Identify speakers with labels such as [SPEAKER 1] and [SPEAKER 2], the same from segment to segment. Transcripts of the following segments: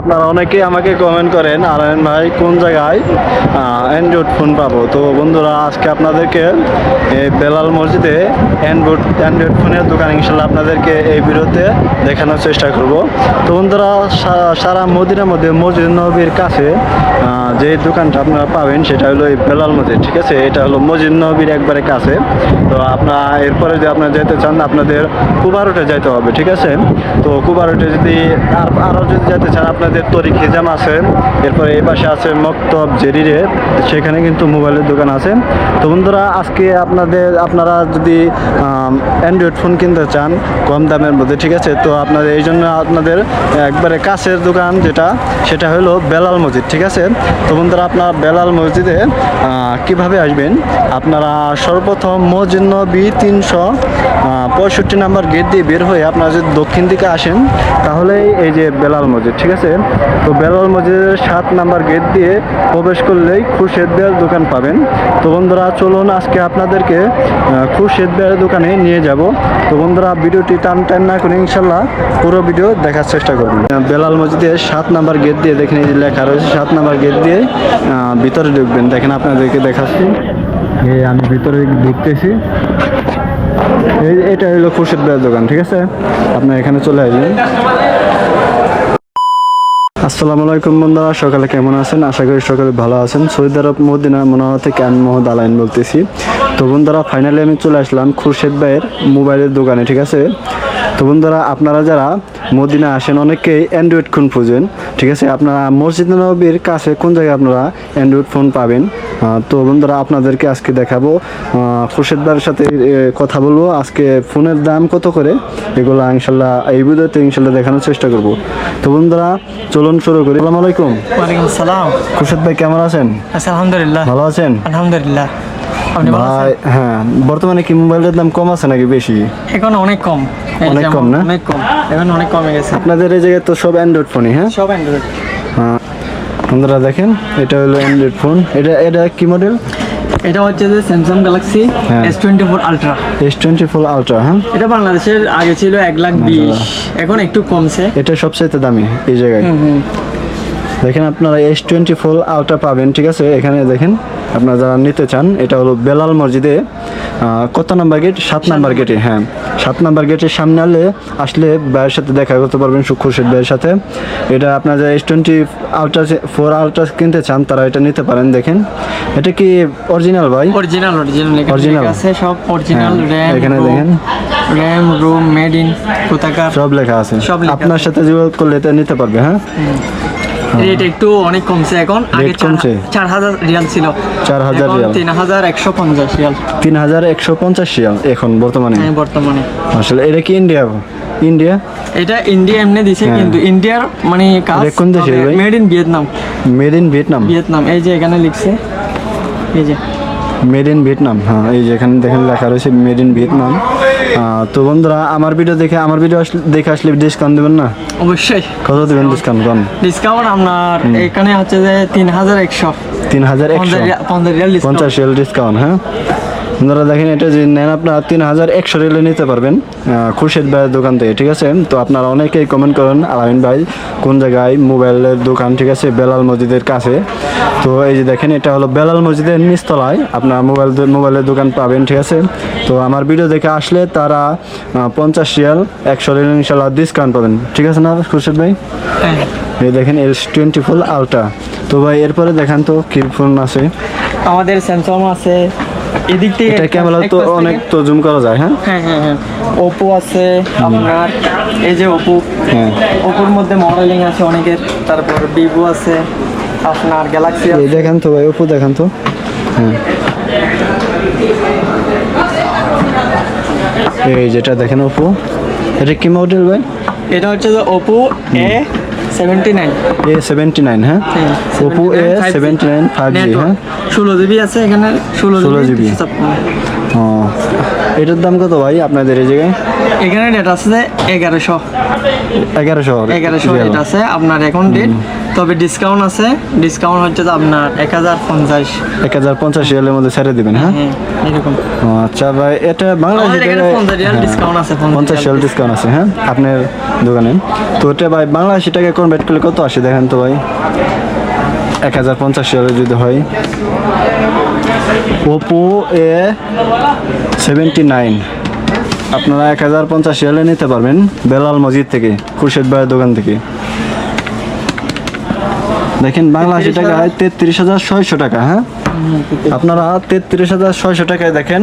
[SPEAKER 1] আপনারা অনেকেই আমাকে কমেন্ট করেন আরায়ন ভাই, কোন জায়গায় অ্যান্ড্রয়েড ফোন পাবো? তো বন্ধুরা, আজকে আপনাদেরকে এই বেলাল মসজিদে অ্যান্ড্রয়েড অ্যান্ড্রয়েড ফোনের দোকান ইনশাল্লাহ আপনাদেরকে এই ভিডিওতে দেখানোর চেষ্টা করব। তো বন্ধুরা সারা মদিনার মধ্যে মসজিদ নবীর কাছে যে দোকানটা আপনারা পাবেন, সেটা হলো এই বেলাল মসজিদ, ঠিক আছে? এটা হলো মসজিদ নবীর একবারে কাছে। তো আপনার, এরপরে যদি আপনারা যেতে চান, আপনাদের কুবারোটে যেতে হবে, ঠিক আছে? তো কুবারোটে যদি আর আরও যদি যেতে চান আপনাদের তরিক হিজাম আছে, এরপরে এই পাশে আছে মক্তব জেরিরে, সেখানে কিন্তু মোবাইলের দোকান আছে। তো বন্ধুরা, আজকে আপনাদের, আপনারা যদি অ্যান্ড্রয়েড ফোন কিনতে চান, কম দামের মধ্যে, ঠিক আছে? তো আপনাদের, এই জন্য আপনাদের একবারে কাছের দোকান যেটা, সেটা হলো বেলাল মসজিদ, ঠিক আছে? তো বন্ধুরা, আপনারা বেলাল মসজিদে কীভাবে আসবেন? আপনারা সর্বপ্রথম মসজিদ নবী তিনশো পঁয়ষট্টি নাম্বার গেট দিয়ে বের হয়ে আপনারা যদি দক্ষিণ দিকে আসেন, তাহলে এই যে বেলাল মসজিদ, ঠিক আছে? তো বেলাল মসজিদের সাত নাম্বার গেট দিয়ে প্রবেশ করলেই খুরশেদ বেয়ার দোকান পাবেন। তো বন্ধুরা চলুন আজকে আপনাদেরকে আহ, খুরশেদ বেয়ার দোকানে নিয়ে যাব। তো বন্ধুরা ভিডিওটি টান টান না করে ইনশাল্লাহ পুরো ভিডিও দেখার চেষ্টা করবেন বেলাল মসজিদের সাত নাম্বার গেট দিয়ে দেখেন এই যে লেখা রয়েছে সাত নাম্বার গেট দিয়ে ভিতরে ঢুকবেন। দেখেন আপনাদেরকে দেখাচ্ছি। এই আমি ভিতরে ঢুকতেছি এই এটা হলো খুরশেদ বেয়ার দোকান ঠিক আছে? আপনার এখানে চলে আসবেন। আসসালামু আলাইকুম বন্ধুরা, সকালে কেমন আছেন? আশা করি সকালে ভালো আছেন। সৌদি আরব মদিনা মনোহর থেকে আমি মোহাম্মদ আলাইন বলতেছি। তো বন্ধুরা ফাইনালি আমি চলে আসলাম খুরশেদ ভাইয়ের মোবাইলের দোকানে, ঠিক আছে? তো বন্ধুরা আপনারা যারা মদিনা আসেন অনেকেই অ্যান্ড্রয়েড ফোন খুঁজেন ঠিক আছে? আপনারা মসজিদ নবীর কাছে কোন জায়গায় আপনারা অ্যান্ড্রয়েড ফোন পাবেন? তো বন্ধুরা আপনাদেরকে আজকে দেখাবো। ভাইয়ের সাথে কথা বলব। আজকে ফোনের দাম কত করে? এগুলো ইনশাল্লাহ এই ভিডিওতে ইনশাল্লাহ দেখানোর চেষ্টা করব। তো বন্ধুরা চলুন শুরু করি। আসসালামু আলাইকুম।
[SPEAKER 2] ওয়ালাইকুম সালাম।
[SPEAKER 1] খুরশেদ ভাই কেমন আছেন?
[SPEAKER 2] আলহামদুলিল্লাহ।
[SPEAKER 1] ভালো আছেন?
[SPEAKER 2] আলহামদুলিল্লাহ?
[SPEAKER 1] ভাই হ্যাঁ বর্তমানে কি মোবাইলের দাম কম আছে নাকি বেশি?
[SPEAKER 2] এখন অনেক কম।
[SPEAKER 1] অনেক কম না?
[SPEAKER 2] অনেক কম। এখন অনেক কমে গেছে।
[SPEAKER 1] আপনাদের এই জায়গায় তো সব অ্যান্ড্রয়েড ফোনই হ্যাঁ?
[SPEAKER 2] সব অ্যান্ড্রয়েড
[SPEAKER 1] হ্যাঁ। বন্ধুরা দেখেন এটা হলো অ্যান্ড্রয়েড ফোন এটা এটা কি মডেল
[SPEAKER 2] এটা হচ্ছে যে স্যামসাং গ্যালাক্সি
[SPEAKER 1] হ্যাঁ।
[SPEAKER 2] S twenty four ultra
[SPEAKER 1] S twenty four ultra হ্যাঁ?
[SPEAKER 2] এটা বাংলাদেশের আগে ছিল এক লাখ বিশ। এখন একটু কমছে।
[SPEAKER 1] এটা সবচাইতে দামি এই জায়গায়। দেখেন আপনারা এস টোয়েন্টি ফোর আলট্রা পাবেন ঠিক আছে? এখানে দেখেন আপনারা যারা নিতে চান এটা হলো বেলাল মসজিদে কত নাম্বার গেট? সাত নাম্বার গেটে হ্যাঁ। সাত নাম্বার গেটের সামনে আলে আসলে ভাইয়ের সাথে দেখা করতে পারবেন খুরশেদ ভাইয়ের সাথে। এটা আপনারা যারা S twenty ultra four ultra কিনতে চান তারা এটা নিতে পারেন দেখেন। এটা কি অরিজিনাল ভাই?
[SPEAKER 2] Original original
[SPEAKER 1] Original?
[SPEAKER 2] আছে সব অরিজিনাল র্যাম
[SPEAKER 1] এখানে দেখেন।
[SPEAKER 2] র্যাম রুম মেড ইন কোথাকার।
[SPEAKER 1] সব লেখা আছে।
[SPEAKER 2] সব
[SPEAKER 1] আপনার সাথে যোগাযোগ করলে এটা নিতে পারবে হ্যাঁ?
[SPEAKER 2] রেট একটু অনেক কমছে। এখন আগে
[SPEAKER 1] কমছে?
[SPEAKER 2] চার হাজার রিয়াল ছিল।
[SPEAKER 1] 4000
[SPEAKER 2] এখন
[SPEAKER 1] রিয়াল।
[SPEAKER 2] তিন হাজার একশো পঞ্চাশ রিয়াল।
[SPEAKER 1] তিন হাজার একশো পঞ্চাশ রিয়াল এখন বর্তমানে?
[SPEAKER 2] হ্যাঁ বর্তমানে।
[SPEAKER 1] আসলে এটা কি ইন্ডিয়া ইন্ডিয়া
[SPEAKER 2] এটা ইন্ডিয়া এমনি দিছে
[SPEAKER 1] হ্যাঁ।
[SPEAKER 2] কিন্তু ইন্ডিয়ার মানে কাজ
[SPEAKER 1] কোন ভাই?
[SPEAKER 2] Made in Vietnam
[SPEAKER 1] made in Vietnam
[SPEAKER 2] Vietnam এই যে এখানে লিখছে। এই যে।
[SPEAKER 1] মেড ইন ভিয়েতনাম হ্যাঁ এই যে এখানে দেখেন লেখা রয়েছে মেড ইন ভিয়েতনাম তো বন্ধুরা আমার ভিডিও দেখে আমার ভিডিও দেখে আসলে ডিসকাউন্ট দেবেন না?
[SPEAKER 2] অবশ্যই।
[SPEAKER 1] কত দেবেন ডিসকাউন্ট কম
[SPEAKER 2] ডিসকাউন্ট আপনার এখানে হচ্ছে যে তিন হাজার একশো।
[SPEAKER 1] তিন হাজার একশো।
[SPEAKER 2] পঞ্চাশ রিয়াল ডিসকাউন্ট
[SPEAKER 1] হ্যাঁ? বন্ধুরা দেখেন এটা যে নেন আপনারা তিন হাজার একশো রিয়ালে নিতে পারবেন খুরশেদ ভাইয়ের দোকান থেকে ঠিক আছে? তো আপনারা অনেকেই কমেন্ট করেন আলামিন ভাই কোন জায়গায় মোবাইলের দোকান ঠিক আছে বেলাল মসজিদের কাছে? তো এই যে দেখেন এটা হলো বেলাল মসজিদের নিচতলায় আপনারা মোবাইল মোবাইলের দোকান পাবেন ঠিক আছে? তো আমার ভিডিও দেখে আসলে তারা পঞ্চাশ রিয়াল একশো রিয়াল ইনশাল্লাহ ডিসকাউন্ট পাবেন। ঠিক আছে না খুরশেদ ভাই?
[SPEAKER 2] হ্যাঁ।
[SPEAKER 1] এই দেখেন এস টোয়েন্টি ফোর আলট্রা। তো ভাই এরপরে দেখান তো কি ফোন আছে?
[SPEAKER 2] আমাদের স্যামসাং আছে এদিক থেকে
[SPEAKER 1] এটা ক্যামেরা তো অনেক তো জুম করা যায় হ্যাঁ?
[SPEAKER 2] হ্যাঁ হ্যাঁ হ্যাঁ। ওপো আছে আপনার এই যে ওপো
[SPEAKER 1] হ্যাঁ।
[SPEAKER 2] ওপোর মধ্যে মডেলিং আছে অনেকের তারপর ভিভো আছে আপনার গ্যালাক্সি
[SPEAKER 1] এই দেখেন তো ভাই ওপো দেখান তো। হ্যাঁ। এই যেটা দেখেন ওপো এটা কি মডেল ভাই?
[SPEAKER 2] এটা হচ্ছে যে Oppo A
[SPEAKER 1] A seventy nine হ্যাঁ? Oppo A seventy nine five G হ্যাঁ?
[SPEAKER 2] ষোলো জিবি আছে এখানে ষোলো
[SPEAKER 1] 16
[SPEAKER 2] জিবি।
[SPEAKER 1] ও। এটার দাম কত ভাই আপনাদের এই জায়গায়?
[SPEAKER 2] এখানে ডেট আছে এগারোশো।
[SPEAKER 1] এগারোশো।
[SPEAKER 2] এগারোশো ডেট আছে আপনার এখন ডেট তবে ডিসকাউন্ট আছে। ডিসকাউন্ট হচ্ছে আপনার এক হাজার পঞ্চাশ।
[SPEAKER 1] এক হাজার পঞ্চাশ রিয়ালের মধ্যে ছেড়ে দিবেন হ্যাঁ?
[SPEAKER 2] হ্যাঁ এরকম।
[SPEAKER 1] আচ্ছা ভাই এটা বাংলাদেশি
[SPEAKER 2] আমাদের এখানে
[SPEAKER 1] টাকায়-
[SPEAKER 2] 50 রিয়াল
[SPEAKER 1] হ্যাঁ,
[SPEAKER 2] আছে,
[SPEAKER 1] পঞ্চাশ রিয়াল ডিসকাউন্ট আছে হ্যাঁ? আপনার দোকানে। তো এটা ভাই বাংলাদেশি টাকায় কনভার্ট করলে কত আসে দেখেন তো ভাই? এক হাজার পঞ্চাশ রিয়ালে যদি হয়। Oppo A seventy nine. আপনারা এক হাজার পঞ্চাশ রিয়ালে নিতে পারবেন বেলাল মসজিদ থেকে খুরশেদ ভাইয়ের দোকান থেকে। দেখেন বাংলাদেশি টাকায় তেত্রিশ হাজার ছয়শো টাকা হ্যাঁ? আপনারা তেত্রিশ হাজার ছয়শো টাকায় দেখেন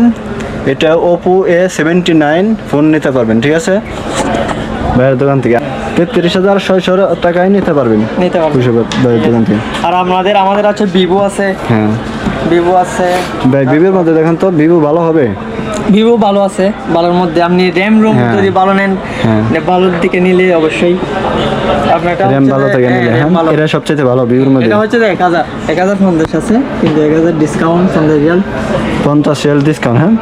[SPEAKER 1] এটা Oppo A seventy nine phone নিতে পারবেন ঠিক আছে? ভাইয়ের দোকান থেকে। তেত্রিশ হাজার ছয়শো টাকায় নিতে পারবেন।
[SPEAKER 2] নিতে পারবেন।
[SPEAKER 1] ভাইয়ের দোকান থেকে।
[SPEAKER 2] আর আমাদের আমাদের আছে ভিভো আছে।
[SPEAKER 1] হ্যাঁ।
[SPEAKER 2] ভিভো আছে।
[SPEAKER 1] ভাই ভিভোর মধ্যে দেখেন তো ভিভো ভালো হবে।
[SPEAKER 2] ভিভো ভালো আছে ভালোর মধ্যে আপনি র্যাম রোম
[SPEAKER 1] হ্যাঁ।
[SPEAKER 2] যদি ভালো নেন
[SPEAKER 1] হ্যাঁ।
[SPEAKER 2] মানে ভালোর দিকে নিলে অবশ্যই আপনার এটা
[SPEAKER 1] র্যাম ভালো থেকে
[SPEAKER 2] হ্যাঁ,
[SPEAKER 1] নিলে হ্যাঁ
[SPEAKER 2] ভালো।
[SPEAKER 1] এটা সবচেয়ে ভালো ভিভোর মধ্যে।
[SPEAKER 2] এটা হচ্ছে যে এক হাজার এক হাজার পঞ্চাশ আছে কিন্তু এক হাজার ডিসকাউন্ট পঞ্চাশ রিয়াল
[SPEAKER 1] পঞ্চাশ রিয়াল ডিসকাউন্ট হ্যাঁ?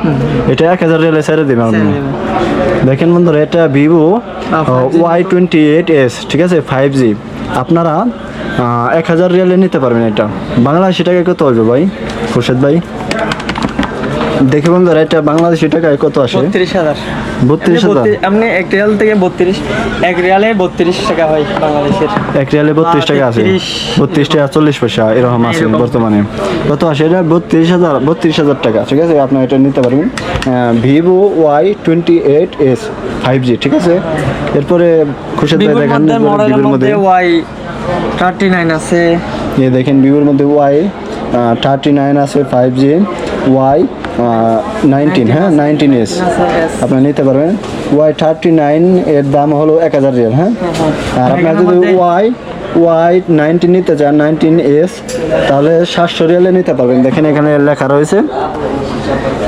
[SPEAKER 1] এটা এক হাজার রিয়ালে ছেড়ে দেবেন আপনি। দেখেন বন্ধুরা এটা Vivo Y twenty eight S ঠিক আছে? ফাইভ জি আপনারা এক হাজার রিয়ালে নিতে পারবেন এটা। বাংলাদেশি টাকায় কত হবে ভাই? খুরশেদ ভাই? দেখে বন্ধুরা এটা বাংলাদেশি টাকায় কত আসে?
[SPEAKER 2] বত্রিশ হাজার।
[SPEAKER 1] বত্রিশ
[SPEAKER 2] আপনি
[SPEAKER 1] হাজার?
[SPEAKER 2] আপনি এক রিয়াল থেকে বত্রিশ এক রিয়ালে বত্রিশ টাকা হয় বাংলাদেশের।
[SPEAKER 1] এক রিয়ালে বত্রিশ টাকা আছে?
[SPEAKER 2] 33
[SPEAKER 1] বত্রিশ টাকা চল্লিশ পয়সা এরকম আছে বর্তমানে। কত আসে? এটা বত্রিশ হাজার বত্রিশ হাজার টাকা। ঠিক আছে আপনি এটা নিতে পারবেন। Vivo Y twenty eight S five G ঠিক আছে? এরপরে খুশিদ ভাই দেখান ভিভোর
[SPEAKER 2] মধ্যে ওয়াই থার্টি নাইন আছে।
[SPEAKER 1] এই দেখেন ভিভোর মধ্যে ওয়াই থার্টি নাইন আছে ফাইভ জি ওয়াই নাইনটিন হ্যাঁ? নাইনটিন এস আপনি নিতে পারবেন। ওয়াই থার্টি নাইন এর দাম হলো এক হাজার রিয়াল হ্যাঁ? আর আপনার যদি ওয়াই ওয়াই নাইনটিন নিতে চান নাইনটিন এস তাহলে সাতশো রিয়ালে নিতে পারবেন। দেখেন এখানে লেখা রয়েছে।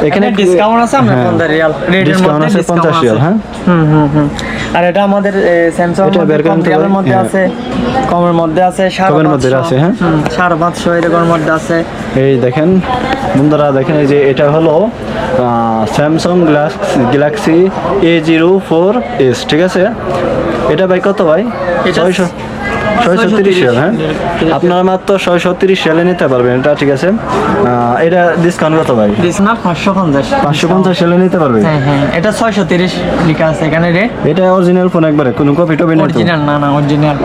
[SPEAKER 2] এখানে ডিসকাউন্ট আছে আপনার
[SPEAKER 1] হ্যাঁ,
[SPEAKER 2] পঞ্চাশ রিয়াল। রেটের
[SPEAKER 1] discount
[SPEAKER 2] মধ্যে
[SPEAKER 1] আছে 50 রিয়াল, হ্যাঁ?
[SPEAKER 2] হুম হুম হুম। আর এটা আমাদের স্যামসাং
[SPEAKER 1] ভাই।
[SPEAKER 2] মধ্যে
[SPEAKER 1] হ্যাঁ।
[SPEAKER 2] আছে। কমের মধ্যে আছে
[SPEAKER 1] কমের মধ্যে আছে, হ্যাঁ?
[SPEAKER 2] সাড়ে পাঁচশো এরকমের মধ্যে আছে।
[SPEAKER 1] এই দেখেন বন্ধুরা দেখেন এই যে এটা হলো Samsung Galaxy Galaxy A zero four S ঠিক আছে? এটা ভাই কত ভাই? ছয়শো ছয়শো তিরিশ রিয়াল হ্যাঁ? আপনারা মাত্র ছয়শো তিরিশ রিয়ালে নিতে পারবেন এটা ঠিক আছে? এটা ডিসকাউন্ট কত ভাই?
[SPEAKER 2] ডিসকাউন্ট পাঁচশো পঞ্চাশ।
[SPEAKER 1] পাঁচশো পঞ্চাশ রিয়ালে নিতে পারবে
[SPEAKER 2] হ্যাঁ হ্যাঁ। এটা ছয়শো তিরিশ লেখা আছে এখানে রেট
[SPEAKER 1] এটা অরিজিনাল ফোন একবারে কোনো কপি টপি
[SPEAKER 2] অরিজিনাল না না অরিজিনাল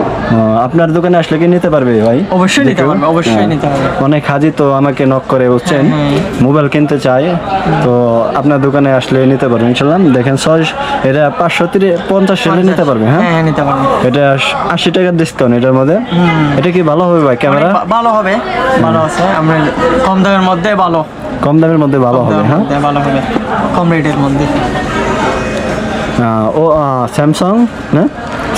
[SPEAKER 1] আপনার দোকানে আসলে কি নিতে পারবে ভাই?
[SPEAKER 2] অবশ্যই নিতে পারবে, অবশ্যই
[SPEAKER 1] হ্যাঁ।
[SPEAKER 2] নিতে পারবে।
[SPEAKER 1] অনেক হাজি তো আমাকে নক করে বুঝছেন?
[SPEAKER 2] হ্যাঁ।
[SPEAKER 1] মোবাইল কিনতে চাই তো আপনার দোকানে আসলে নিতে পারবেন ইনশাল্লাহ দেখেন ছয় এটা পাঁচশো তিরিশ পঞ্চাশ রিয়ালে নিতে পারবে হ্যাঁ?
[SPEAKER 2] হ্যাঁ হ্যাঁ নিতে পারবে।
[SPEAKER 1] এটা আশি টাকার ডিসকাউন্ট এটার মধ্যে? এটা কি ভালো হবে ভাই ক্যামেরা?
[SPEAKER 2] ভালো হবে ভালো আছে। আমরা কম দামের মধ্যে ভালো।
[SPEAKER 1] কম দামের মধ্যে ভালো হবে হ্যাঁ?
[SPEAKER 2] ভালো হবে। কম রেটের মধ্যে।
[SPEAKER 1] ও স্যামসাং না?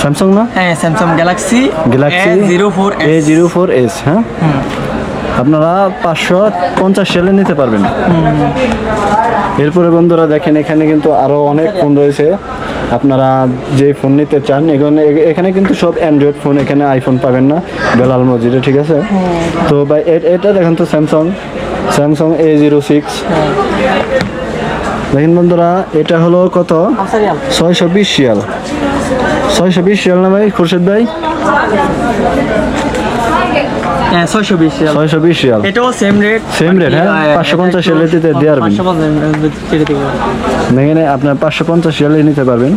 [SPEAKER 1] স্যামসাং না?
[SPEAKER 2] হ্যাঁ Samsung Galaxy
[SPEAKER 1] Galaxy
[SPEAKER 2] zero four
[SPEAKER 1] A zero four S হ্যাঁ? আপনারা পাঁচশো পঞ্চাশ সেলে নিতে পারবেন। এরপরে বন্ধুরা দেখেন এখানে কিন্তু আরও অনেক ফোন রয়েছে। আপনারা যে ফোন নিতে চান এখানে এখানে কিন্তু সব অ্যান্ড্রয়েড ফোন এখানে আইফোন পাবেন না বেলাল মসজিদে ঠিক আছে? তো ভাই এটা দেখেন তো Samsung Samsung A zero six দেখেন বন্ধুরা এটা হলো কত? ছয়শো বিশ শিয়াল ছয়শো বিশ শিয়াল না ভাই খুরশেদ ভাই?
[SPEAKER 2] হ্যাঁ ছয়শো বিশ
[SPEAKER 1] ছয়শো বিশ শিয়াল
[SPEAKER 2] এটাও সেম রেট
[SPEAKER 1] Same rate, হ্যাঁ? 550 এর দিতে দিয়ে পারবেন।
[SPEAKER 2] পাঁচশো পঞ্চাশ ছেড়ে দিতে পারবেন।
[SPEAKER 1] এখানে আপনার পাঁচশো পঞ্চাশ রিয়ালে নিতে পারবেন।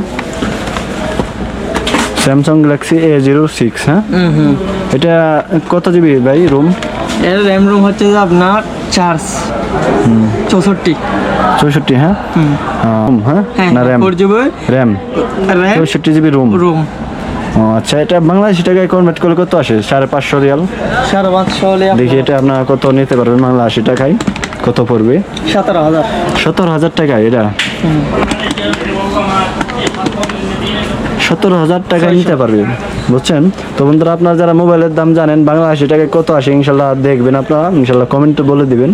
[SPEAKER 1] Samsung Galaxy A zero six হ্যাঁ?
[SPEAKER 2] হুম হুম।
[SPEAKER 1] এটা কত জিবি ভাই রুম?
[SPEAKER 2] এর র্যাম রুম হচ্ছে আপনার চার্জ চৌষট্টি।
[SPEAKER 1] চৌষট্টি হ্যাঁ? হ্যাঁ?
[SPEAKER 2] হ্যাঁ
[SPEAKER 1] না RAM
[SPEAKER 2] four GB
[SPEAKER 1] RAM
[SPEAKER 2] RAM
[SPEAKER 1] চৌষট্টি জিবি রুম
[SPEAKER 2] রুম
[SPEAKER 1] ও আচ্ছা এটা বাংলাদেশি টাকায় কনভার্ট করলে কত আসে? সাড়ে পাঁচশো রিয়াল?
[SPEAKER 2] সাড়ে পাঁচশো
[SPEAKER 1] দেখি এটা আপনারা কত নিতে পারবেন বাংলা আশি টাকায়? কত পড়বে?
[SPEAKER 2] সতেরো হাজার।
[SPEAKER 1] সত্তর হাজার টাকা এটা? সত্তর হাজার টাকায় নিতে পারবেন বুঝছেন? তো বন্ধুরা আপনারা যারা মোবাইলের দাম জানেন বাংলা আশি টাকায় কত আসে ইনশাল্লাহ দেখবেন আপনারা ইনশাল্লাহ কমেন্টে বলে দিবেন।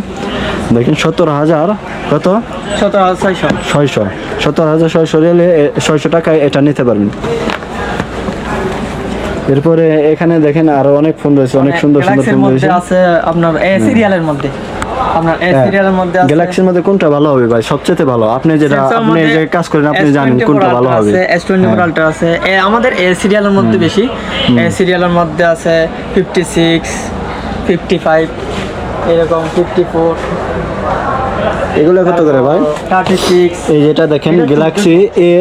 [SPEAKER 1] দেখেন সত্তর হাজার কত?
[SPEAKER 2] সতেরো হাজার ছয়শো।
[SPEAKER 1] ছয়শো। সত্তর হাজার ছয়শো রেলে ছয়শো টাকায় এটা নিতে পারবেন। এরপরে এখানে দেখেন আরও অনেক ফোন রয়েছে অনেক সুন্দর সুন্দর ফোন রয়েছে।
[SPEAKER 2] আছে আপনার এ সিরিয়ালের মধ্যে। আপনার এ
[SPEAKER 1] হ্যাঁ।
[SPEAKER 2] সিরিয়ালের মধ্যে আছে।
[SPEAKER 1] গ্যালাক্সির মধ্যে কোনটা ভালো হবে ভাই? সবচেয়ে ভালো। আপনি যেটা আপনি যে কাজ করেন আপনি জানেন কোনটা ভালো হবে।
[SPEAKER 2] আছে এস টোয়েন্টি ফোর
[SPEAKER 1] হ্যাঁ।
[SPEAKER 2] আলট্রা আছে। এ আমাদের এ সিরিয়ালের মধ্যে বেশি। এ সিরিয়ালের মধ্যে আছে ফিফটি সিক্স ফিফটি ফাইভ এরকম ফিফটি ফোর
[SPEAKER 1] এগুলো কত করে ভাই? এই যেটা দেখেন Galaxy A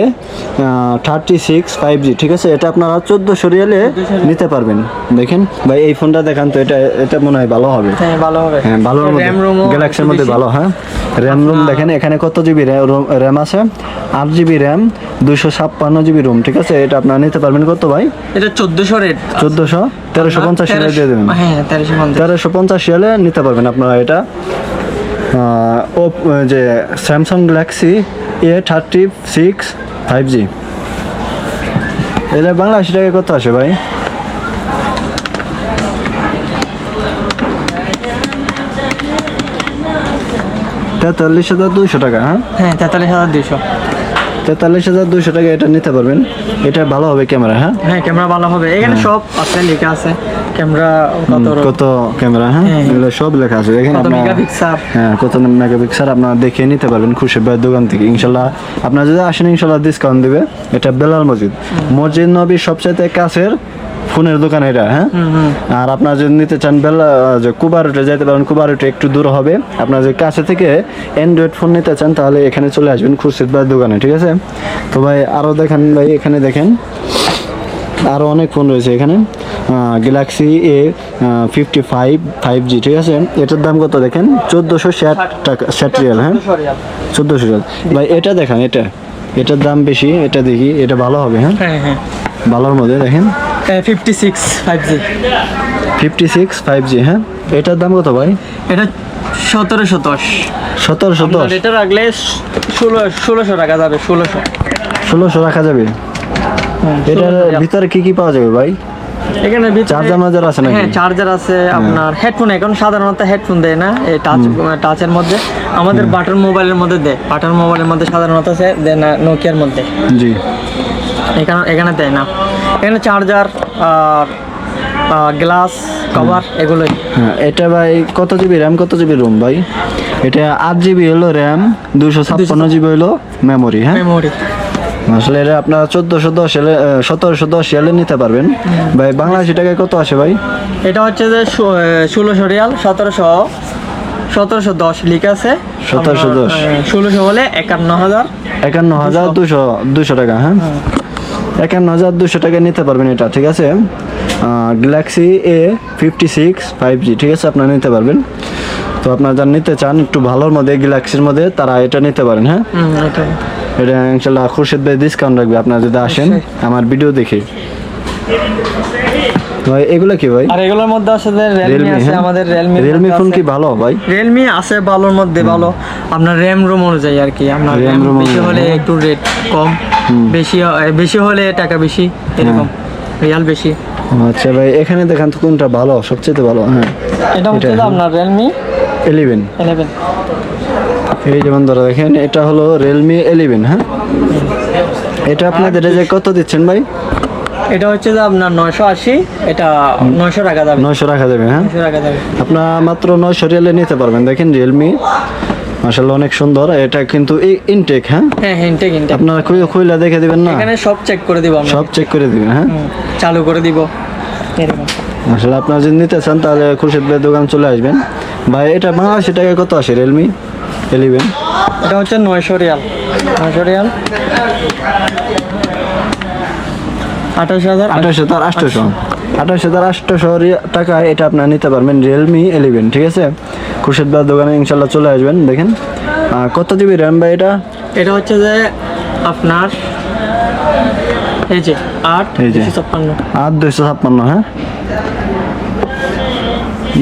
[SPEAKER 1] thirty six five G ঠিক আছে? এটা আপনারা চোদ্দোশো রিয়ালে নিতে পারবেন। দেখেন ভাই এই ফোনটা দেখান তো এটা এটা মনে হয় ভালো হবে।
[SPEAKER 2] হ্যাঁ ভালো হবে।
[SPEAKER 1] হ্যাঁ গ্যালাক্সির মধ্যে ভালো হ্যাঁ? র্যাম রুম দেখেন এখানে কত জিবি র্যাম আছে? আট জিবি র্যাম দুশো ছাপ্পান্ন জিবি রুম ঠিক আছে? এটা আপনারা নিতে পারবেন। কত ভাই?
[SPEAKER 2] এটা চোদ্দশো রেট
[SPEAKER 1] চোদ্দোশো তেরোশো পঞ্চাশ রিয়ালে দিয়ে দেবেন।
[SPEAKER 2] হ্যাঁ তেরোশো পঞ্চাশ
[SPEAKER 1] রিয়ালে নিতে পারবেন আপনারা এটা। যে Samsung Galaxy A thirty six five G এটা বাংলাদেশি টাকা কত আসে ভাই? তেতাল্লিশ হাজার দুইশো টাকা হ্যাঁ?
[SPEAKER 2] হ্যাঁ তেতাল্লিশ হাজার দুইশো।
[SPEAKER 1] তেতাল্লিশ হাজার দুইশো টাকা এটা নিতে পারবেন। এটা ভালো হবে ক্যামেরা হ্যাঁ?
[SPEAKER 2] হ্যাঁ ক্যামেরা ভালো হবে। এখানে সব আছে লেখা আছে। ক্যামেরা কত
[SPEAKER 1] কত ক্যামেরা হ্যাঁ?
[SPEAKER 2] হ্যাঁ।
[SPEAKER 1] এগুলো সব লেখা আছে। দেখেন
[SPEAKER 2] মেগাপিক্সেল
[SPEAKER 1] হ্যাঁ কত মেগাপিক্সেল আপনারা দেখে নিতে পারবেন খুশি ভাইয়ের দোকান থেকে। ইনশাল্লাহ আপনারা যদি আসেন ইনশাল্লাহ ডিসকাউন্ট দিবে। এটা বেলাল মসজিদ। মসজিদ নবীর সবচাইতে কাছের ফোনের দোকান এটা হ্যাঁ? আর আপনারা যদি নিতে চান বেলা যে কুবারুটে যাইতে পারেন কুবারুটে একটু দূর হবে। আপনারা যদি কাছে থেকে অ্যান্ড্রয়েড ফোন নিতে চান তাহলে এখানে চলে আসবেন খুরশিদ ভাইয়ের দোকানে ঠিক আছে? তো ভাই আরও দেখেন ভাই এখানে দেখেন। আরও অনেক ফোন রয়েছে এখানে। Galaxy A fifty five five G ঠিক আছে? এটার দাম কত দেখেন? চোদ্দোশো ষাট টাকা ষাট রিয়াল হ্যাঁ? চোদ্দোশো রিয়াল। ভাই এটা দেখান এটা। এটার দাম বেশি এটা দেখি এটা ভালো হবে হ্যাঁ?
[SPEAKER 2] হ্যাঁ হ্যাঁ।
[SPEAKER 1] ভালোর মধ্যে দেখেন।
[SPEAKER 2] Fifty six five G
[SPEAKER 1] fifty six five G হ্যাঁ? এটার দাম কত ভাই?
[SPEAKER 2] এটা সতেরোশো দশ।
[SPEAKER 1] সতেরোশো দশ।
[SPEAKER 2] এটা রাখলে ষোলো ষোলোশো টাকা যাবে ষোলোশো।
[SPEAKER 1] ষোলোশো রাখা যাবে। এটার ভিতরে কি কি পাওয়া যাবে ভাই?
[SPEAKER 2] এখানে
[SPEAKER 1] চার্জার মার্জার আছে নাকি?
[SPEAKER 2] হ্যাঁ চার্জার আছে আপনার হেডফোন এখন সাধারণত হেডফোন দেয় না এই টাচ টাচের মধ্যে। আমাদের বাটন মোবাইলের মধ্যে দেয়। বাটন মোবাইলের মধ্যে সাধারণত আছে দেয় না নোকিয়ার মধ্যে।
[SPEAKER 1] জি।
[SPEAKER 2] এখানে এখানে দেয় না। এখানে চার্জার আর গ্লাস কভার এগুলোই।
[SPEAKER 1] হ্যাঁ এটা ভাই কত জিবি র্যাম কত জিবি রুম ভাই? এটা আট জিবি হলো র্যাম দুশো ছাপ্পান্ন জিবি হলো মেমোরি হ্যাঁ?
[SPEAKER 2] মেমোরি
[SPEAKER 1] আসলে এটা আপনারা চোদ্দোশো দশ এলে সতেরোশো দশ এলে নিতে পারবেন। ভাই বাংলাদেশি টাকায় কত আসে ভাই?
[SPEAKER 2] এটা হচ্ছে যে ষোলোশো রিয়াল সতেরোশো। সতেরোশো দশ লিখ আছে।
[SPEAKER 1] 1710
[SPEAKER 2] ষোলোশো হলে একান্ন হাজার।
[SPEAKER 1] একান্ন হাজার দুশো। দুশো টাকা হ্যাঁ? একান্ন হাজার দুশো টাকা নিতে পারবেন এটা ঠিক আছে? Galaxy A fifty six five G ঠিক আছে? আপনারা নিতে পারবেন। তো আপনারা যারা নিতে চান একটু ভালোর মধ্যে গ্যালাক্সির মধ্যে তারা এটা নিতে পারেন হ্যাঁ। এটা ইনশাল্লাহ খুরশেদ ভাই ডিসকাউন্ট রাখবে। আপনারা যদি আসেন আমার ভিডিও দেখে। ভাই এগুলো কি ভাই?
[SPEAKER 2] আর এগুলোর মধ্যে আছে যে রিয়েলমি আছে
[SPEAKER 1] হ্যাঁ?
[SPEAKER 2] আমাদের রিয়েলমি
[SPEAKER 1] রিয়েলমি ফোন কি ভালো ভাই?
[SPEAKER 2] রিয়েলমি আছে ভালোর মধ্যে ভালো। আপনার র্যাম রোম অনুযায়ী আর কি। আপনার র্যাম
[SPEAKER 1] ROM
[SPEAKER 2] বেশি হলে একটু রেট কম। বেশি বেশি হলে টাকা বেশি এরকম। রিয়াল বেশি।
[SPEAKER 1] আচ্ছা ভাই এখানে দেখান তো কোনটা ভালো সবচেয়ে ভালো হ্যাঁ।
[SPEAKER 2] এটা হচ্ছে আপনার রিয়েলমি
[SPEAKER 1] ইলেভেন
[SPEAKER 2] ইলেভেন
[SPEAKER 1] এই যেমন ধরো দেখেন এটা হলো রিয়েলমি ইলেভেন হ্যাঁ? এটা আপনাদের যে কত দিচ্ছেন ভাই?
[SPEAKER 2] এটা হচ্ছে যে আপনার নয়শো আশি এটা নয়শো টাকা যাবে
[SPEAKER 1] নয়শো রাখা যাবে হ্যাঁ?
[SPEAKER 2] যাবে
[SPEAKER 1] আপনার মাত্র নয়শো রিয়ালে নিতে পারবেন। দেখেন রিয়েলমি মাসাল্লাহ অনেক সুন্দর। এটা কিন্তু ইনটেক হ্যাঁ?
[SPEAKER 2] হ্যাঁ হিনটে কিনতে
[SPEAKER 1] আপনারা খুলে খুলে দেখে দিবেন না?
[SPEAKER 2] এখানে সব চেক করে দিব আমরা।
[SPEAKER 1] সব চেক করে দিবেন হ্যাঁ?
[SPEAKER 2] চালু করে দিব।
[SPEAKER 1] আসলে আপনারা যদি নিতে চান তাহলে খুরশেদ ভাইয়ের দোকান চলে আসবেন। ভাই এটা বাংলাদেশি টাকায় কত আসে রিয়েলমি ইলেভেন
[SPEAKER 2] এটা হচ্ছে নয়শো রিয়াল। নয়শো রিয়াল। আঠাশ হাজার।
[SPEAKER 1] আঠাশ হাজার আটশোশো আঠাশ হাজার আটশোশো টাকায় এটা আপনারা নিতে পারবেন রিয়েলমি ইলেভেন ঠিক আছে? খুরশেদ ভাইয়ের দোকানে ইনশাল্লাহ চলে আসবেন দেখেন। কত জিবি র্যাম ভাই এটা?
[SPEAKER 2] এটা হচ্ছে যে আপনার এই যে আট
[SPEAKER 1] এই যে।
[SPEAKER 2] ছাপ্পান্ন।
[SPEAKER 1] আট দুইশো ছাপ্পান্ন হ্যাঁ?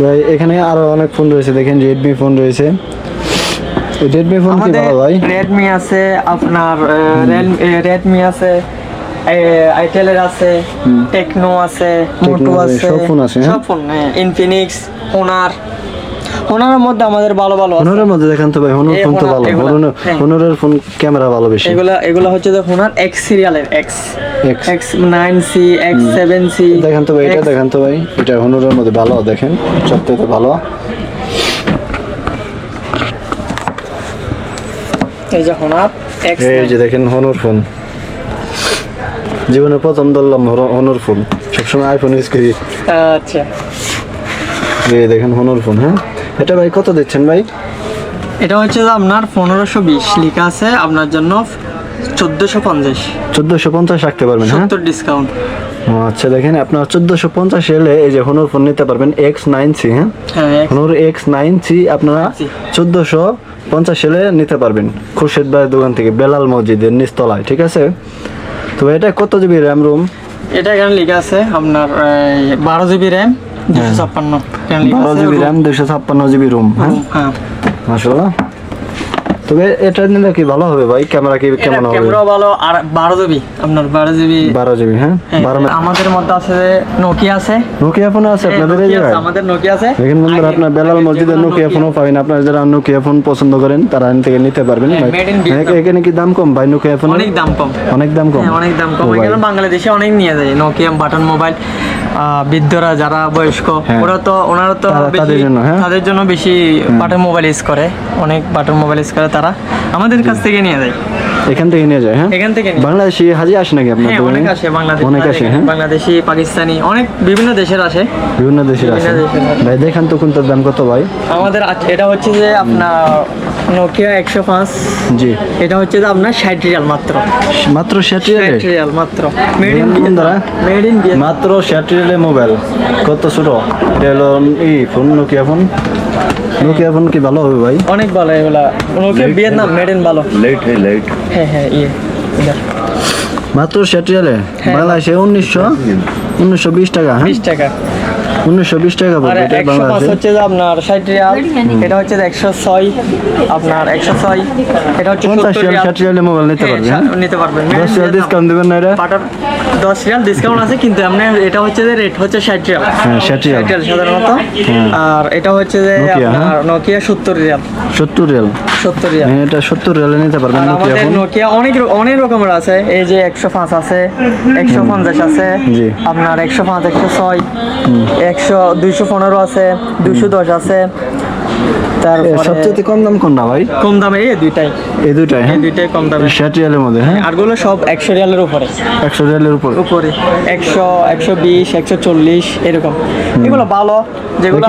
[SPEAKER 1] ভাই এখানে আরও অনেক ফোন রয়েছে দেখেন রেডমি ফোন রয়েছে। রেডমি ফোন কি ভালো ভাই?
[SPEAKER 2] রেডমি আছে আপনার রেডমি আছে আইটেলের আছে টেকনো আছে মোটো
[SPEAKER 1] আছে, সব ফোন আছে, হ্যাঁ?
[SPEAKER 2] সব ফোন ইনফিনিক্স হোনার হোনারের মধ্যে আমাদের ভালো ভালো আছে।
[SPEAKER 1] হনুরের মধ্যে দেখেন তো ভাই হনুর ফোন তো ভালো। হনুরের ফোন ক্যামেরা ভালো বেশি।
[SPEAKER 2] এগুলা এগুলা হচ্ছে যে হোনার এক্স সিরিয়ালের
[SPEAKER 1] X
[SPEAKER 2] X nine C X seven C
[SPEAKER 1] দেখেন তো ভাই এটা দেখেন তো ভাই এটা হনুরের মধ্যে ভালো দেখেন সবথেকে ভালো।
[SPEAKER 2] এই যে হনার
[SPEAKER 1] এই যে দেখেন হনুর ফোন জীবনে প্রথম ধরলাম হনুর ফোন সবসময় আইফোন ইউজ করি।
[SPEAKER 2] আচ্ছা।
[SPEAKER 1] এই দেখেন হনুর ফোন হ্যাঁ? এটা ভাই কত দিচ্ছেন ভাই?
[SPEAKER 2] এটা হচ্ছে আপনার পনেরোশো বিশ লেখা আছে আপনার জন্য চোদ্দোশো পঞ্চাশ।
[SPEAKER 1] চোদ্দোশো পঞ্চাশ রাখতে পারবেন হ্যাঁ?
[SPEAKER 2] সত্তর ডিসকাউন্ট
[SPEAKER 1] আচ্ছা দেখেন আপনার চোদ্দোশো পঞ্চাশ এলে এই যে হনুর ফোন নিতে পারবেন এক্স নাইন সি হ্যাঁ?
[SPEAKER 2] হ্যাঁ
[SPEAKER 1] হনুর এক্স নাইন সি আপনারা চোদ্দোশো পঞ্চাশ এলে নিতে পারবেন। খুরশেদ ভাইয়ের দোকান থেকে বেলাল মসজিদের নিস্তলায় ঠিক আছে? তো এটা কত জিবি র্যাম রুম
[SPEAKER 2] এটা এখানে লেখা আছে? আপনার বারো জিবি র্যাম দুশো ছাপ্পান্ন।
[SPEAKER 1] বারো জিবি র্যাম দুশো ছাপ্পান্ন জিবি রুম হ্যাঁ?
[SPEAKER 2] হ্যাঁ।
[SPEAKER 1] মাসাল্লাহ তবে এটা নিলে কি ভালো হবে ভাই? ক্যামেরা কি কেমন হবে?
[SPEAKER 2] ক্যামেরা ভালো আর বারো জিবি আপনার বারো জিবি।
[SPEAKER 1] বারো জিবি হ্যাঁ? বারো
[SPEAKER 2] আমাদের মধ্যে আছে নোকিয়া আছে।
[SPEAKER 1] নোকিয়া ফোন আছে আপনাদের এই জায়গায়
[SPEAKER 2] আমাদের নোকিয়া আছে।
[SPEAKER 1] দেখেন বন্ধুরা আপনার বেলাল মসজিদের নোকিয়া ফোনও পাবেন। আপনারা যারা নোকিয়া ফোন পছন্দ করেন তারা এখান থেকে নিতে পারবেন
[SPEAKER 2] হ্যাঁ,
[SPEAKER 1] এখানে কি দাম কম ভাই নোকিয়া ফোন
[SPEAKER 2] অনেক দাম কম।
[SPEAKER 1] অনেক দাম কম।
[SPEAKER 2] হ্যাঁ, অনেক দাম কম। এখানে বাংলাদেশে অনেক নিয়ে যায়। নোকিয়া বাটন মোবাইল বৃদ্ধরা যারা বয়স্ক
[SPEAKER 1] হ্যাঁ।
[SPEAKER 2] ওরা তো ওনারা তো
[SPEAKER 1] তাদের জন্য, হ্যাঁ।
[SPEAKER 2] তাদের জন্য বেশি বাটন মোবাইল ইউজ করে অনেক বাটন মোবাইল ইউজ করে তারা। আমাদের কাছ থেকে নিয়ে যায়।
[SPEAKER 1] এখান থেকে নিয়ে যায় হ্যাঁ?
[SPEAKER 2] এখান থেকে
[SPEAKER 1] বাংলাদেশি হাজি আসে নাকি আপনার
[SPEAKER 2] হ্যাঁ
[SPEAKER 1] দোকানে?
[SPEAKER 2] অনেক আসে বাংলাদেশ
[SPEAKER 1] অনেক আসে হ্যাঁ?
[SPEAKER 2] বাংলাদেশি পাকিস্তানি অনেক বিভিন্ন দেশের আসে।
[SPEAKER 1] বিভিন্ন দেশের আছে
[SPEAKER 2] বিভিন্ন দেশের আছে।
[SPEAKER 1] ভাই দেখান তো কোনটার দাম কত ভাই?
[SPEAKER 2] আমাদের এটা হচ্ছে যে আপনার নোকিয়া একশো পাঁচ।
[SPEAKER 1] জি।
[SPEAKER 2] এটা হচ্ছে যে আপনার ষাট রিয়াল মাত্র।
[SPEAKER 1] মাত্র ষাট রিয়ালে?
[SPEAKER 2] রিয়াল মাত্র। মেড ইন
[SPEAKER 1] বন্ধুরা,
[SPEAKER 2] মেড ইন
[SPEAKER 1] মাত্র ষাট রিয়ালে মোবাইল। কত ছোট? এটা হলো এই phone Nokia phone. Nokia phone কি ভালো হবে ভাই?
[SPEAKER 2] অনেক ভালো এগুলা। নোকিয়া ভিয়েতনাম মেড ইন ভালো।
[SPEAKER 1] লাইট হে লাইট
[SPEAKER 2] হ্যাঁ হ্যাঁ ইয়ে।
[SPEAKER 1] মাত্র ষাট রিয়ালে?
[SPEAKER 2] হ্যাঁ।
[SPEAKER 1] বাংলাদেশে উনিশশো উনিশশো বিশ টাকা হ্যাঁ?
[SPEAKER 2] বিশ টাকা।
[SPEAKER 1] উনিশশো বিশ টাকা
[SPEAKER 2] আর
[SPEAKER 1] পড়বে এটা বাংলাদেশে?
[SPEAKER 2] হচ্ছে যে আপনার ষাট রিয়াল এটা হচ্ছে যে একশো ছয় আপনার একশো ছয় এটা হচ্ছে
[SPEAKER 1] পঞ্চাশ
[SPEAKER 2] সত্তর
[SPEAKER 1] রিয়াল
[SPEAKER 2] রিয়াল
[SPEAKER 1] ষাট রিয়ালে মোবাইল নিতে
[SPEAKER 2] হ্যাঁ,
[SPEAKER 1] পারবে হ্যাঁ
[SPEAKER 2] নিতে পারবেন। Made in
[SPEAKER 1] দশ রিয়াল ডিসকাউন্ট দেবেন না এটা
[SPEAKER 2] বাটার দশ রিয়াল ডিসকাউন্ট আছে কিন্তু আপনার এটা হচ্ছে যে রেট হচ্ছে ষাট রিয়াল।
[SPEAKER 1] হ্যাঁ, 60 রিয়াল।
[SPEAKER 2] সাধারণত। আর এটা হচ্ছে যে
[SPEAKER 1] Nokia, হ্যাঁ।
[SPEAKER 2] আপনার নোকিয়া সত্তর রিয়াল।
[SPEAKER 1] সত্তর রিয়াল।
[SPEAKER 2] সত্তর রিয়াল।
[SPEAKER 1] হ্যাঁ এটা সত্তর রিয়ালে নিতে পারবেন নোকিয়া ফোন
[SPEAKER 2] নোকিয়া অনেক অনেক রকমের আছে। এই যে একশো পাঁচ আছে একশো পঞ্চাশ আছে আপনার একশো পাঁচ একশো ছয় একশো দুইশো পনেরো আছে দুইশো দশ আছে
[SPEAKER 1] সবচেয়ে কম দাম কোনটা ভাই?
[SPEAKER 2] কম দামে এই দুইটাই।
[SPEAKER 1] এই দুটাই
[SPEAKER 2] এই
[SPEAKER 1] হ্যাঁ
[SPEAKER 2] দুইটাই কম দামে।
[SPEAKER 1] ষাট রিয়ালের মধ্যে হ্যাঁ?
[SPEAKER 2] আরগুলো সব একশো রিয়ালের উপরে।
[SPEAKER 1] একশো রিয়ালের উপর?
[SPEAKER 2] উপরে। একশো একশো বিশ একশো চল্লিশ এরকম। এগুলো ভালো। যেগুলো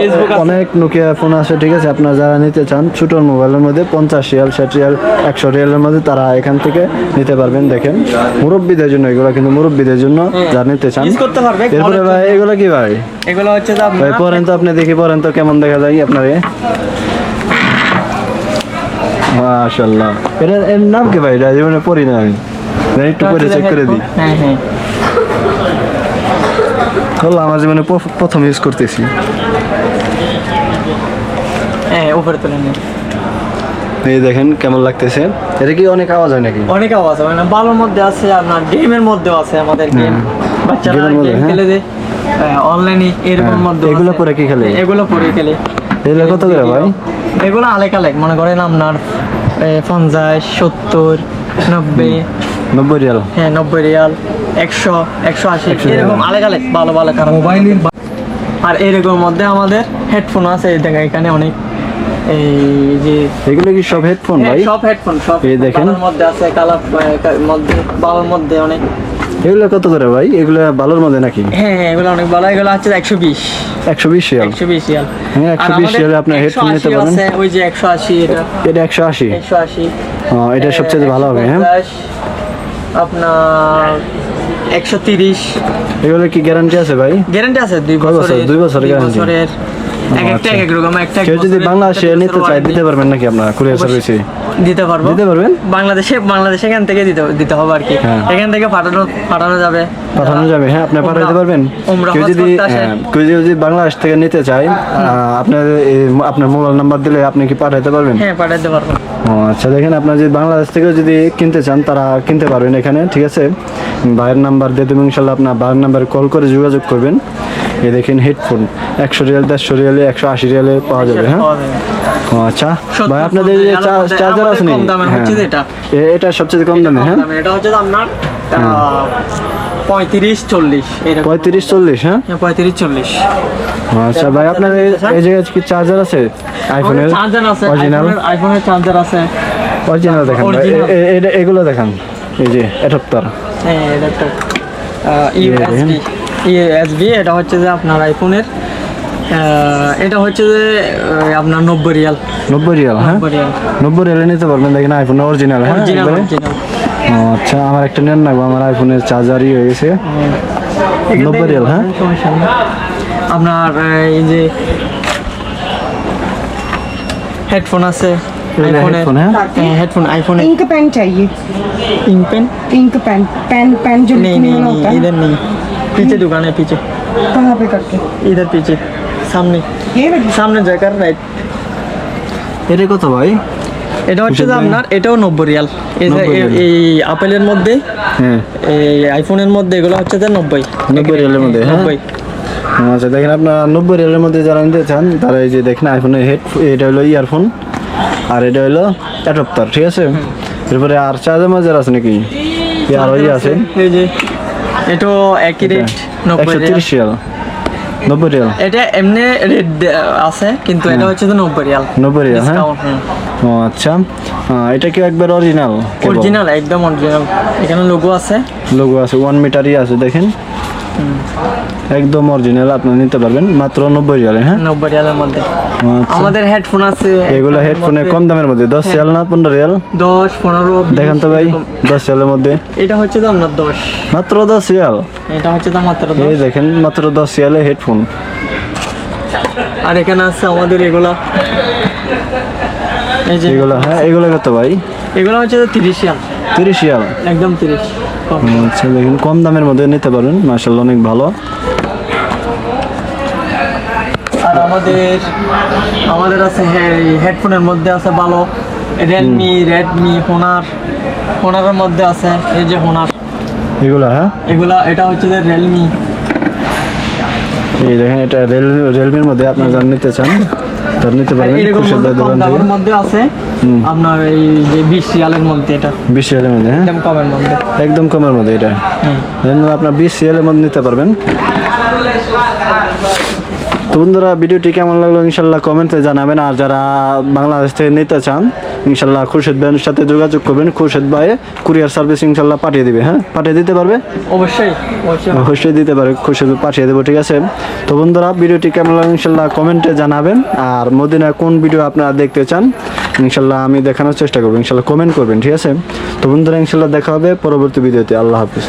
[SPEAKER 2] ফেসবুক
[SPEAKER 1] অনেক নোকিয়া ফোন আছে ঠিক আছে? আপনারা যারা নিতে চান ছোট মোবাইলের মধ্যে পঞ্চাশ রিয়াল ষাট রিয়াল একশো রিয়ালের মধ্যে তারা এখান থেকে নিতে পারবেন দেখেন। মুরব্বীদের জন্য এগুলো কিন্তু মুরব্বীদের জন্য যারা নিতে চান।
[SPEAKER 2] করতে পারবে,
[SPEAKER 1] এরপরে ভাই এগুলো কি ভাই?
[SPEAKER 2] এগুলো হচ্ছে
[SPEAKER 1] ভাই পরেন তো আপনি দেখি পরেন তো কেমন দেখা যায় আপনার। মাশাল্লাহ এটা এর নাম কি ভাই? এটা জীবনে পড়ি না আমি। একটু করে চেক করে দিই।
[SPEAKER 2] হ্যাঁ হ্যাঁ।
[SPEAKER 1] হলো আমার জীবনে প্রথম ইউজ করতেছি।
[SPEAKER 2] হ্যাঁ উপরে তুলে নিন।
[SPEAKER 1] এই দেখেন কেমন লাগতেছে। এটা কি অনেক আওয়াজ হয় নাকি?
[SPEAKER 2] অনেক আওয়াজ হয় মানে ভালোর মধ্যে আছে আপনার গেমের মধ্যেও আছে আমাদের গেম বাচ্চারা গেম
[SPEAKER 1] হ্যাঁ।
[SPEAKER 2] খেলে যে অনলাইনে এরকম
[SPEAKER 1] হ্যাঁ,
[SPEAKER 2] মধ্যে
[SPEAKER 1] এগুলো পরে কি খেলে?
[SPEAKER 2] এগুলো পরে খেলে।
[SPEAKER 1] এগুলো কত করে ভাই?
[SPEAKER 2] এগুলো আলেক আলেক মনে করেন আপনার পঞ্চাশ সত্তর নব্বই।
[SPEAKER 1] নব্বই রিয়াল।
[SPEAKER 2] হ্যাঁ নব্বই রিয়াল একশো একশো আশি
[SPEAKER 1] 100 রিয়াল।
[SPEAKER 2] এরকম আলেক আলেক ভালো ভালো কারণ মোবাইলের আর এরকম মধ্যে আমাদের হেডফোন আছে এই দেখা এখানে অনেক এই যে
[SPEAKER 1] এগুলো কি সব হেডফোন ভাই?
[SPEAKER 2] সব হেডফোন সব
[SPEAKER 1] এই দেখেন।
[SPEAKER 2] মধ্যে আছে কালার মধ্যে ভালোর মধ্যে অনেক।
[SPEAKER 1] এগুলো কত করে ভাই? এগুলো ভালোর মধ্যে নাকি?
[SPEAKER 2] হ্যাঁ হ্যাঁ এগুলো অনেক ভালো এগুলো হচ্ছে একশো বিশ।
[SPEAKER 1] একশো বিশ রিয়াল?
[SPEAKER 2] একশো বিশ রিয়াল।
[SPEAKER 1] হ্যাঁ, 120
[SPEAKER 2] আমাদের
[SPEAKER 1] আপনার headphone নিতে
[SPEAKER 2] 180
[SPEAKER 1] পারবেন।
[SPEAKER 2] আছে, ওই যে একশো আশি এটা।
[SPEAKER 1] এটা একশো আশি?
[SPEAKER 2] একশো আশি।
[SPEAKER 1] এটা সবচেয়ে ভালো হবে হ্যাঁ?
[SPEAKER 2] 150, আপনার একশো তিরিশ।
[SPEAKER 1] এগুলো কি গ্যারান্টি আছে ভাই?
[SPEAKER 2] গ্যারান্টি আছে দুই
[SPEAKER 1] বছর? দুই বছরের guarantee?
[SPEAKER 2] বছরের এক একটা। এক এক রকম একটা এক
[SPEAKER 1] কেউ যদি
[SPEAKER 2] বছরের,
[SPEAKER 1] বাংলাদেশে
[SPEAKER 2] একটা
[SPEAKER 1] নিতে চায় দিতে পারবেন নাকি আপনারা কুরিয়ার সার্ভিসে
[SPEAKER 2] দিতে পারব।
[SPEAKER 1] দিতে পারবেন?
[SPEAKER 2] বাংলাদেশে বাংলাদেশে এখান থেকে দিতে দিতে হবে আর কি।
[SPEAKER 1] হ্যাঁ।
[SPEAKER 2] এখান থেকে পাঠানো পাঠানো যাবে।
[SPEAKER 1] পাঠানো যাবে। হ্যাঁ আপনি পাঠাতে পারবেন। কেউ যদি
[SPEAKER 2] করতে আসে।
[SPEAKER 1] হ্যাঁ, কেউ যদি বাংলাদেশ থেকে নিতে চায় আপনার আপনার মোবাইল নাম্বার দিলে আপনি কি পাঠাতে পারবেন?
[SPEAKER 2] হ্যাঁ পাঠাতে পারব।
[SPEAKER 1] আচ্ছা দেখেন আপনার যদি বাংলাদেশ থেকে যদি কিনতে চান তারা কিনতে পারবেন এখানে ঠিক আছে? ভাইয়ের নাম্বার দিয়ে দেবেন ইনশাল্লাহ আপনার ভাইয়ের নাম্বারে কল করে যোগাযোগ করবেন। এই দেখেন হেডফোন একশো রিয়াল দেড়শো রিয়ালে একশো আশি রিয়ালে পাওয়া যাবে হ্যাঁ? ও আচ্ছা। ভাই আপনাদের যে চার্জার আছে নি
[SPEAKER 2] কম দামের হচ্ছে যে এটা।
[SPEAKER 1] সবচেয়ে কম দামে হ্যাঁ?
[SPEAKER 2] এটা হচ্ছে আপনার পঁয়ত্রিশ চল্লিশ
[SPEAKER 1] পঁয়ত্রিশ চল্লিশ হ্যাঁ?
[SPEAKER 2] হ্যাঁ, পঁয়ত্রিশ চল্লিশ।
[SPEAKER 1] আচ্ছা ভাই আপনার এই- এই জায়গায় কি চার্জার আছে? আইফোনের
[SPEAKER 2] চার্জার আছে
[SPEAKER 1] অরিজিনাল
[SPEAKER 2] আইফোনের চার্জার আছে।
[SPEAKER 1] অরিজিনাল দেখান। এ- এ- এগুলো দেখান। এই যে এটাপ্তার
[SPEAKER 2] হ্যাঁ এটা ইউএসবি ইউএসবি এটা হচ্ছে যে আপনার আইফোনের এটা হচ্ছে যে আহ, আপনার নব্বই রিয়াল
[SPEAKER 1] নব্বই রিয়াল হ্যাঁ
[SPEAKER 2] নব্বই রিয়াল
[SPEAKER 1] নব্বই রিয়ালে নিতে পারবেন দেখেন আইফোন অরিজিনাল হ্যাঁ
[SPEAKER 2] অরিজিনাল
[SPEAKER 1] একবারে?
[SPEAKER 2] অরিজিনাল
[SPEAKER 1] ও, আচ্ছা আমার একটা নেন না গো, আমার আইফোনের চার্জারই হয়ে গেছে নব্বই রিয়াল, হ্যাঁ?
[SPEAKER 2] সমস্যা নেই। আপনার আহ, এই যে হেডফোন আছে
[SPEAKER 1] এটা
[SPEAKER 2] আইফোনের
[SPEAKER 1] headphone, হ্যাঁ?
[SPEAKER 2] হেডফোন আইফোনে
[SPEAKER 3] इंक पेन चाहिए
[SPEAKER 2] pink pen
[SPEAKER 3] ink pen pen pen जो
[SPEAKER 2] नहीं
[SPEAKER 3] लिखने
[SPEAKER 2] नहीं
[SPEAKER 3] वाला
[SPEAKER 2] नहीं
[SPEAKER 3] होता है
[SPEAKER 2] इधर नहीं पीछे दुकान है पीछे
[SPEAKER 3] कहाँ पे करके
[SPEAKER 2] इधर पीछे सामने
[SPEAKER 3] ये वाली
[SPEAKER 2] সামনে জায়গার রাইট
[SPEAKER 1] এটা কত ভাই
[SPEAKER 2] এটা হচ্ছে যে
[SPEAKER 1] ভাই?
[SPEAKER 2] আপনার এটাও নব্বই রিয়াল এই যে
[SPEAKER 1] 90 রিয়াল।
[SPEAKER 2] এই আপেলের মধ্যে
[SPEAKER 1] হ্যাঁ
[SPEAKER 2] এই আইফোনের মধ্যে এগুলো হচ্ছে যে নব্বই
[SPEAKER 1] নব্বই রিয়ালের মধ্যে হ্যাঁ
[SPEAKER 2] নব্বই
[SPEAKER 1] আচ্ছা দেখেন আপনার নব্বই রিয়ালের মধ্যে যারা নিতে চান তারা এই যে দেখেন আইফোনের হেড এটা হলো ইয়ারফোন আর এটা হলো অ্যাডপ্টার ঠিক আছে এরপরে আর চার্জার মাজার আছে নাকি কি আর ওই আছে
[SPEAKER 2] এই যে এটাও একই রেট নব্বই
[SPEAKER 1] তিরিশ রিয়াল। নব্বই রিয়াল।
[SPEAKER 2] এটা এমনি রেট আছে কিন্তু এটা হচ্ছে যে নব্বই রিয়াল।
[SPEAKER 1] নব্বই রিয়াল হ্যাঁ? ও আচ্ছা। এটা কি একবার অরিজিনাল
[SPEAKER 2] অরিজিনাল একদম অরিজিনাল এখানে লোগো আছে।
[SPEAKER 1] লোগো আছে ওয়ান মিটারই আছে দেখেন। একদম অরিজিনাল আপনি নিতে পারবেন। মাত্র নব্বই রিয়ালে হ্যাঁ?
[SPEAKER 2] নব্বই রিয়ালের মধ্যে।
[SPEAKER 1] আচ্ছা।
[SPEAKER 2] আমাদের হেডফোন আছে।
[SPEAKER 1] এগুলো হেডফোনে কম দামের মধ্যে দশ রিয়াল না পনেরো রিয়াল?
[SPEAKER 2] দশ পনেরো
[SPEAKER 1] দেখান তো ভাই। দশ রিয়ালের মধ্যে।
[SPEAKER 2] এটা হচ্ছে তো আপনার দশ।
[SPEAKER 1] মাত্র দশ রিয়াল?
[SPEAKER 2] এটা হচ্ছে তো মাত্র
[SPEAKER 1] এই দেখেন মাত্র দশ রিয়ালে হেডফোন
[SPEAKER 2] আর এখানে আছে আমাদের এগুলা। এই যে
[SPEAKER 1] এগুলো হ্যাঁ এগুলো কত ভাই?
[SPEAKER 2] এগুলো হচ্ছে যে তিরিশ রিয়াল।
[SPEAKER 1] তিরিশ রিয়াল।
[SPEAKER 2] একদম তিরিশ।
[SPEAKER 1] আচ্ছা দেখেন কম দামের মধ্যে নিতে পারবেন মার্শাল্লাহ অনেক ভালো।
[SPEAKER 2] আর আমাদের আমাদের আছে হেডফোনের মধ্যে আছে ভালো। রিয়েলমি রেডমি হোনার হোনারের মধ্যে আছে এই যে হোনার
[SPEAKER 1] এগুলো হ্যাঁ?
[SPEAKER 2] এগুলা এটা হচ্ছে যে রিয়েলমি
[SPEAKER 1] এই দেখেন এটা মধ্যে আপনারা নিতে চান তারা নিতে পারবেন ভাই
[SPEAKER 2] কম
[SPEAKER 1] দোকান
[SPEAKER 2] দামের মধ্যে আছে। আপনার এই যে বিশ রিয়ালের মধ্যে এটা।
[SPEAKER 1] বিশ রিয়ালের মধ্যে হ্যাঁ?
[SPEAKER 2] একদম কমের মধ্যে।
[SPEAKER 1] একদম কমের মধ্যে এটা। আপনার বিশ রিয়ালের মধ্যে নিতে পারবেন। তো বন্ধুরা ভিডিওটি কেমন লাগল ইনশাল্লাহ কমেন্টে জানাবেন। আর যারা বাংলাদেশ থেকে নিতে চান ইনশাল্লাহ খুরশেদ ভাইয়ের সাথে যোগাযোগ করবেন। খুরশেদ ভাই কুরিয়ার সার্ভিস ইনশাল্লাহ পাঠিয়ে দিবে হ্যাঁ? পাঠিয়ে দিতে পারবে?
[SPEAKER 2] অবশ্যই
[SPEAKER 1] অবশ্যই। দিতে পারে খুশি হবে পাঠিয়ে দেবো ঠিক আছে? তো বন্ধুরা ভিডিওটি কেমন লাগল ইনশাল্লাহ কমেন্টে জানাবেন। আর মদিনা কোন ভিডিও আপনারা দেখতে চান ইনশাল্লাহ আমি দেখানোর চেষ্টা করব ইনশাল্লাহ কমেন্ট করবেন ঠিক আছে? তো বন্ধুরা ইনশাল্লাহ দেখা হবে পরবর্তী ভিডিওতে। আল্লাহ হাফিজ।